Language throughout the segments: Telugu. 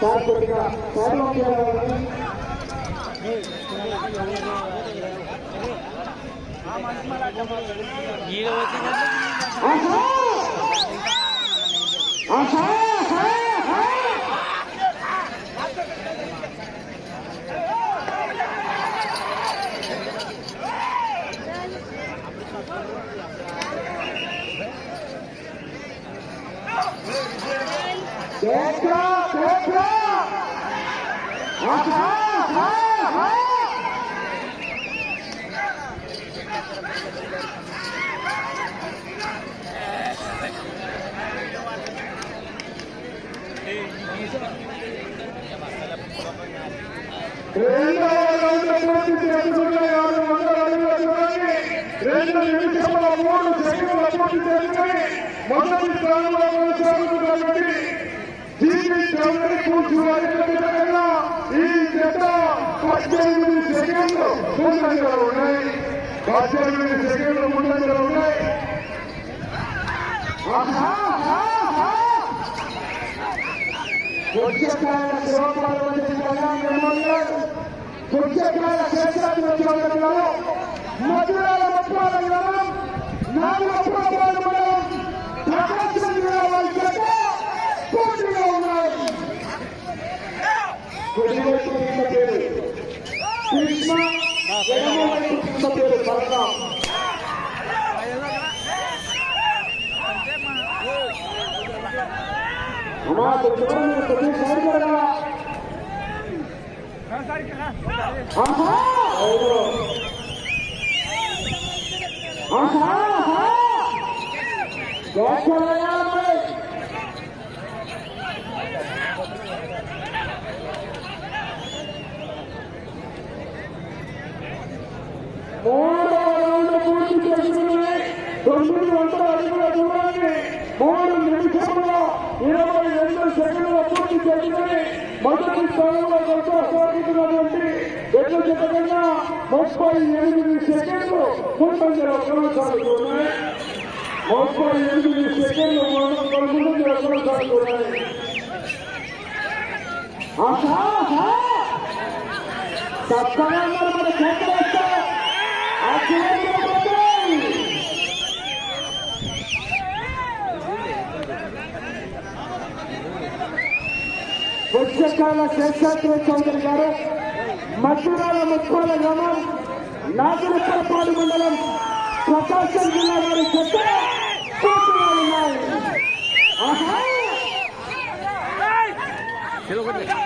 సార్ కొద్దిగా సాధన చేయాలని ఈడ వచ్చిందంటే ఆహా! ఆహా! చౌదరి కూర్చు వారిగా ఈ జత పద్దెనిమిది సెకండ్లు ముందంజలో ఉన్నాయి. పద్దెనిమిది సెకండ్లు ముందంజలో ఉన్నాయి. ఆహా, ఆహా, ఆహా. పుచ్చకాయల శివపార్వతి కళ్యాణ నిర్మల్ పుచ్చకాయల శేషాద్రి చౌదరిలో మధురాల ముప్పాల గ్రామం. నాగరపురం మండలం ప్రకాశం జిల్లా వారి చేత పోటీలో ఉన్నాయి కుడివైపు కింద పేరు కృష్ణ ఎడమవైపు బలరాం ఆహా! ఆహా ఆహా దేశమయ్యా మరి. మూడవ రౌండ్ పూర్తి చేసుకుని తొమ్మిది వందల అడుగుల దూరాన్ని మూడు నిమిషముల ఇరవై రెండు సెకండ్ల పూర్తి చేసుకుని మొదటి స్థానంలో కొనసాగుతున్నటువంటి ఎడ్ల జత ముప్పై ఎనిమిది సెకండ్లు ముందంజలో కొనసాగుతున్నాయి ముప్పై ఎనిమిది సెకండ్లు ముందంజలో కొనసాగుతున్నాయి ఆహా తప్పగా చేత పుచ్చకాల శేషాద్రి చౌదరి గారు మధురాల ముప్పాల గ్రామం నాగులపరపాడు మండలం ప్రకాశం జిల్లా వారి చెత్త ఉన్నాయి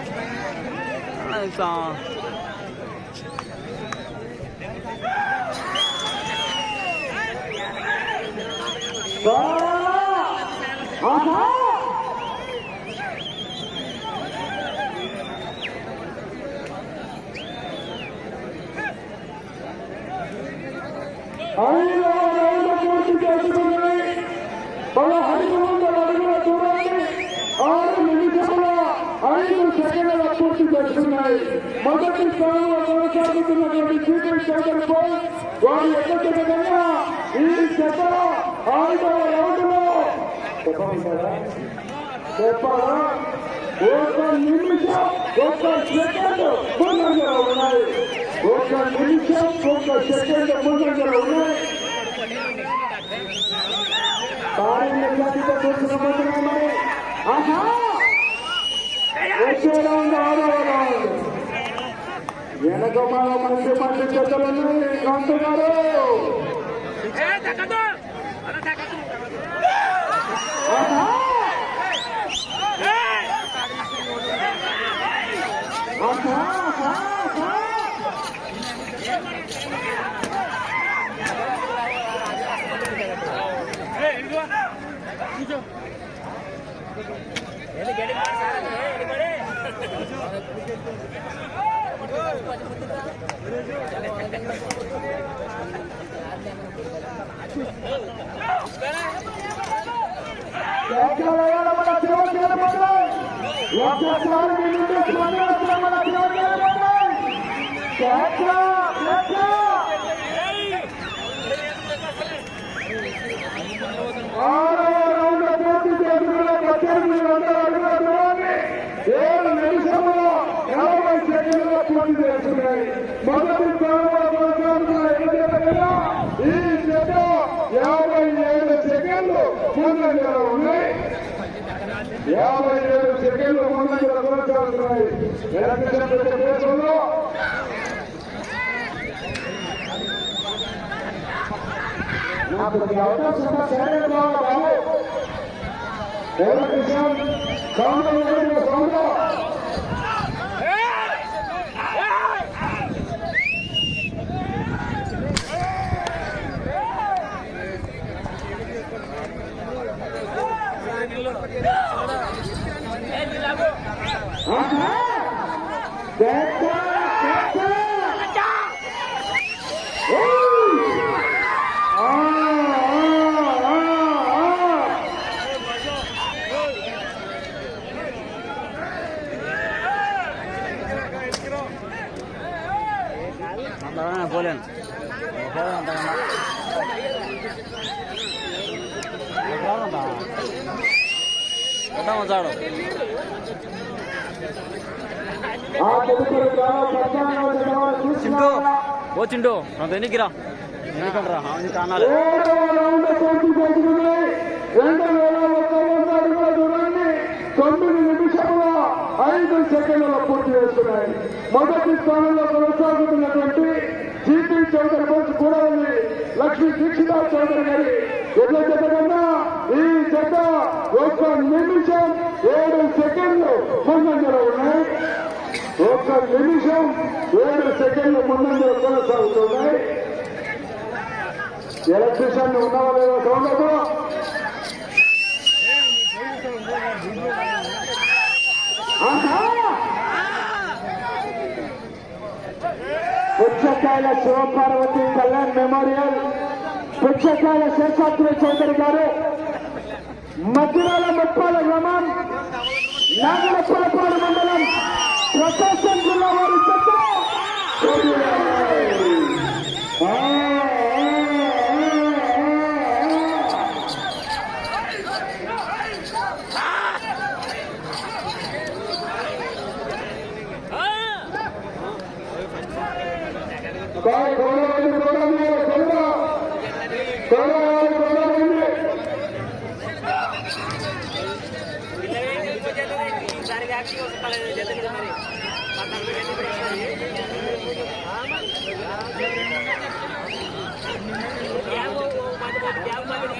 看一下啊啊 మొదటి స్థానంలో కొనసాగుతున్నటువంటి చీకటి సోదరుపై వారు ఎక్కడ విధంగా ఈ చెత్త ఐదవ రౌండ్లో చెప్పమంటారా చెప్పాలా ఒక నిమిషం ఒక సెకండ్ ముందంజలో ఉన్నాయి. ఒక నిమిషం ఒక సెకండ్ ముందంగా ఉన్నాయి. భారీ మెజార్టీతో మరి ఆహా! వచ్చే రౌండ్ ఆరవ రౌండ్ వెనక మన మంచి మంచి చెత్తలున్నాయి కాంత గారు ఆహా ఆహా ఆహా ఆహా ఎక్కడ మన తిరుమల పడ్డాయి ఒక్కసారి మీ నుండి స్పందన మన తిరుమల పడ్డాయి ఎక్కడ ఎక్కడ ఆరవ రౌండ్ పూర్తి చేసుకున్న పద్దెనిమిది వందల అడుగుల దూరాన్ని ఏడు నిమిషంలో నలభై సెకండ్లో పూర్తి చేసుకున్నాయి మొదటి స్థానంలో కొనసాగుతున్న ఎన్నికల కన్నా ఈ జత యాభై ఏడు సెకండ్లు ముందంజలో ఉన్నాయి యాభై ఏడు సెకండ్లు ముందంజలో కొనసాగుతున్నాయి వెనక దేశంలో నాకు అవకాశం ఉందా? సరే బాబు బాబు ఎవరు రెండు వేల ఒక్క వంద అడుగుల దూరాన్ని తొమ్మిది నిమిషముల ఐదు సెకండ్ల పూర్తి చేసుకున్నాయి మొదటి స్థానంలో కొనసాగుతున్నటువంటి జీపీ చౌదరి బోస్ కూడా ఉంది. లక్ష్మీ దీక్షిత చౌదరి గారి ఎట్ల కన్నా ఈ జత ఒక నిమిషం ఏడు సెకండ్లు ముందంజలో ఉన్నాయి. ఒక నిమిషం ఏడు సెకండ్లు ముందంజలో కొనసాగుతున్నాయి. ఎలక్ట్రిషియన్ ఉన్నావా లేదా సౌండ్ పుచ్చకాయల శివపార్వతి కళ్యాణ్ మెమోరియల్ పుచ్చకాయల శేషాద్రి చౌదరి గారు. మధ్యనాల ముప్పాల గ్రామం నాగలపాలపాడు మండలం ప్రకాశం జిల్లా వారి చెత్త ఆ, ఆ, ఆ, ఆ. బాయ్ గౌరవం గౌరవం గౌరవం గౌరవం గౌరవం ఎనిమిది వేల రౌండ్ల పూర్తి చేసుకున్నాయి రెండు వేల నాలుగు వందల అడుగుల దూరాన్ని పది నిమిషముల నలభై ఐదు సెకండ్లు పూర్తి చేసుకున్నాయి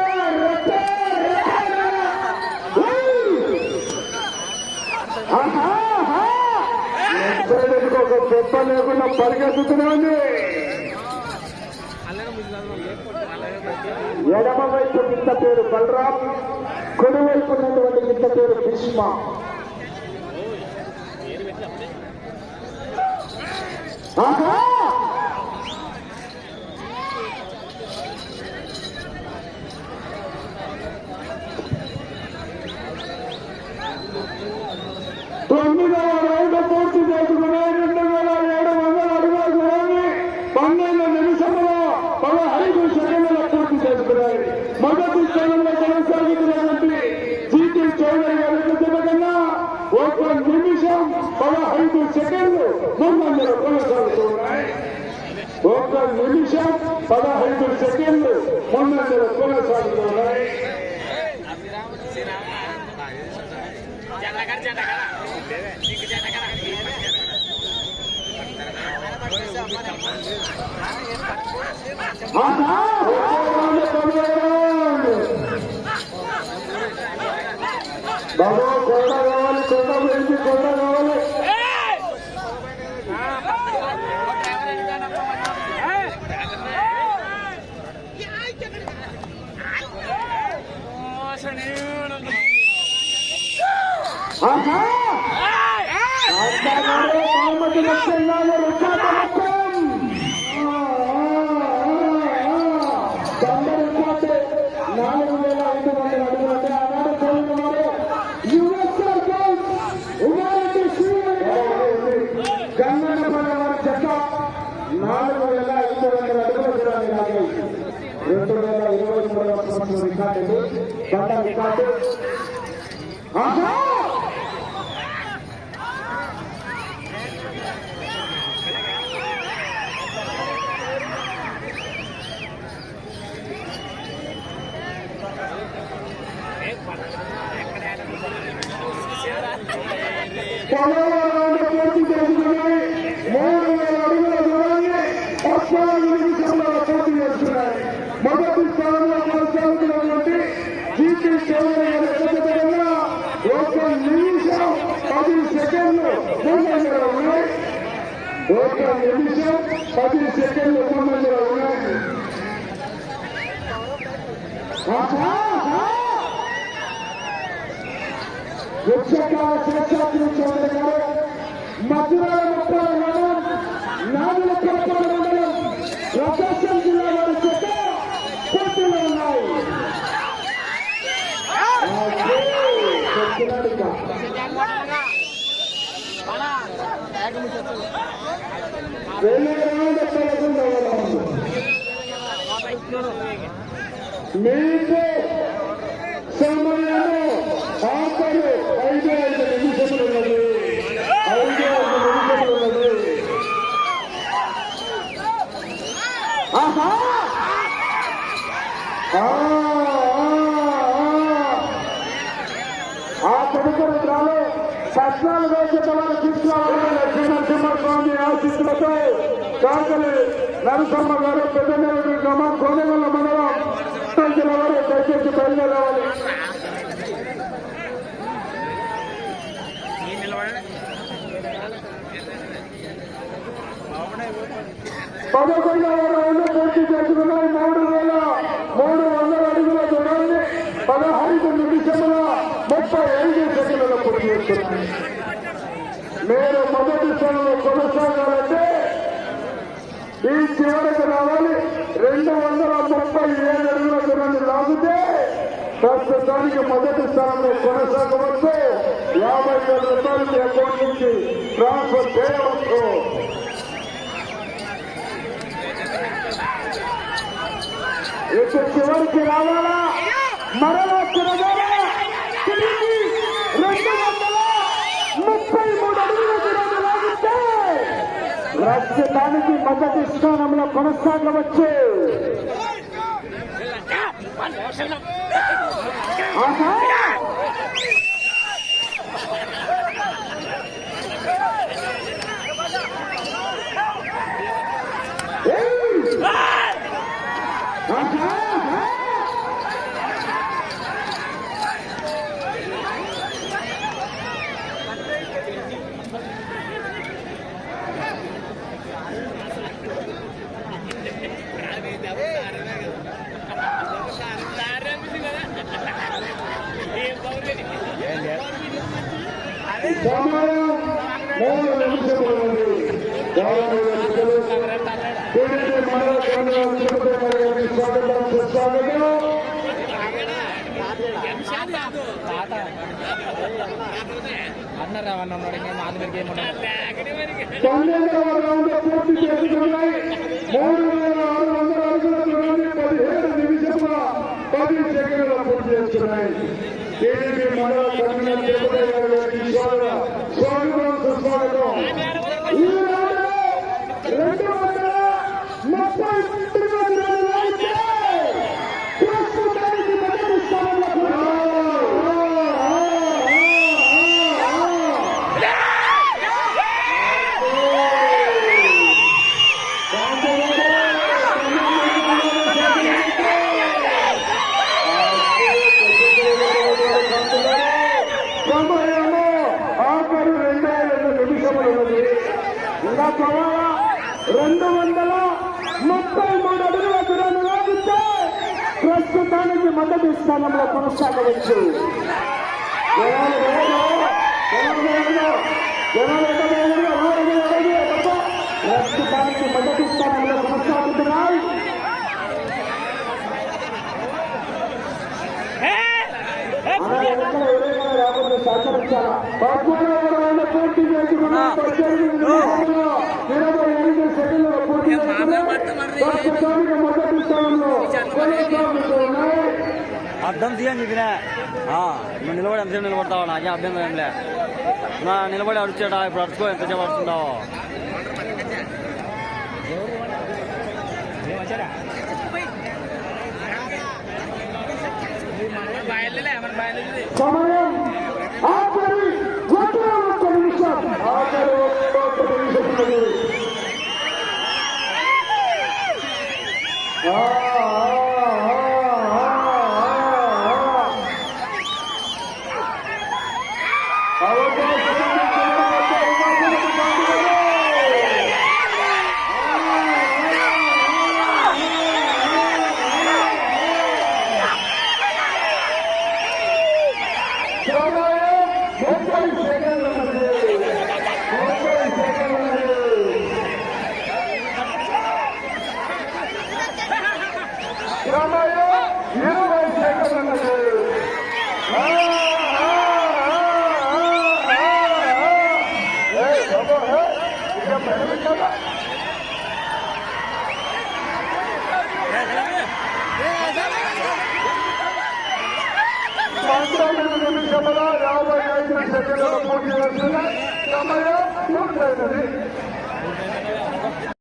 ఎక్కడికి లేకుండా పరిగెత్తుతున్నాను ఎడమ వైపు గిత్త పేరు బలరాం కుడి వైపు ఉన్నటువంటి గిత్త పేరు భీష్మ ఆహా! తొమ్మిదవ రౌండ్ పూర్తి చేసుకునే రెండు వేల ఏడు వందల అడుగుల దూరాన్ని పన్నెండు నిమిషంలో పదహైదు సెకండ్ల పూర్తి చేసుకున్నాయి మొదటి స్థానంలో కొనసాగుతున్నటువంటి జీటీ చౌదరి గారి ప్రతిభ కన్నా ఒక నిమిషం పదహైదు సెకండ్లు ముందంజలు కొనసాగుతున్నాయి ఒక నిమిషం పదహైదు సెకండ్లు ముందంజలు కొనసాగుతున్నాయి ఆహా! బాబు కొండ కావాలి కొండ గురించి కొండ కావాలి ఆహా! రెండు వేల ఇరవై మూడవ వచ్చినటువంటి రికార్డు ఇది. దండ రికార్డు ఆహా పదవ రౌండ్ పూర్తి చేసుకున్నాయి మూడు వేల అడుగుల దూరాన్ని పద్నాలుగు నిమిషంలో పూర్తి చేస్తున్నాయి మొదటి స్థానంలో కొనసాగుతున్నటువంటి నుంచి చౌదరి ఒక నిమిషం పది సెకండ్లు ముందంజలో ఉన్నాయి ఒక నిమిషం పది సెకండ్లు ముందంజలో ఉన్నాయి ఆహా! ఆహా! గారు ముప్పాల మండలం నాగుల కడపల మండలం ప్రకాశం జిల్లా వారి చేత పోటీలో ఉన్నాయి అదే, చెప్తున్నాడు ఇక. వెళ్ళే రౌండ్ పదకొండవ రౌండ్. మీకు సమయము ఆఖరు ఐదు ఐదు నిమిషములు ఉన్నది ఐదు ఐదు నిమిషములు ఉన్నది ఆహా! పద్నాలుగో జత వారు తీసుకోవాలి లక్ష్మీ నరసింహస్వామి ఆశిస్తులతో కాకలి నరసమ్మ గారు పెద్దనగర్ గ్రామం కోనగల్ల మండలం జిల్లా వారు దయచేసి బయలుదేరాలి పదకొండవ రౌండ్ పూర్తి చేసుకున్నాయి మూడు వేల మూడు వందల అడుగుల దూరాన్ని పదహైదు నిమిషముల ముప్పై ఐదు సెకండ్ల పూర్తి చేస్తున్నాయి మీరు మొదటి స్థానంలో కొనసాగాలంటే ఈ చివరికి రావాలి. రెండు వందల ముప్పై ఏడు అడుగుల దూరాన్ని లాగితే ప్రస్తుతానికి మొదటి స్థానంలో కొనసాగవచ్చు. యాభై వేల రూపాయలు మీ అకౌంట్ నుంచి ట్రాన్స్ఫర్ చేయవచ్చు. ఇటు చివరికి రావాలా? మరలా తిరగాలా తిరిగి రెండు వందల ముప్పై మూడు అడుగుల దూరాన్ని లాగితే ప్రస్తుతానికి మొదటి స్థానంలో కొనసాగవచ్చు ఆహా! స్వామికు తొమ్మిది రౌండ్ పూర్తి చేసుకున్నాయి మూడు వేల ఆరు వందల అడుగుల దూరాన్ని స్వాగతం. ప్రస్తుతానికి మొదటి స్థానంలో కొనసాగుతున్నాయి. పూర్తి చేసుకున్నాం ఇరవై ఎనిమిది సెకండ్లు పూర్తి ప్రస్తుతానికి అర్థం తీయండి నిలబడి ఎంతసేపు నిలబడతావు? నాకేం అర్థం కాదంలే నా నిలబడి అడుచాడా ఇప్పుడు అడుచుకో ఎంతసేపు అడుచుకుంటావు கமலம்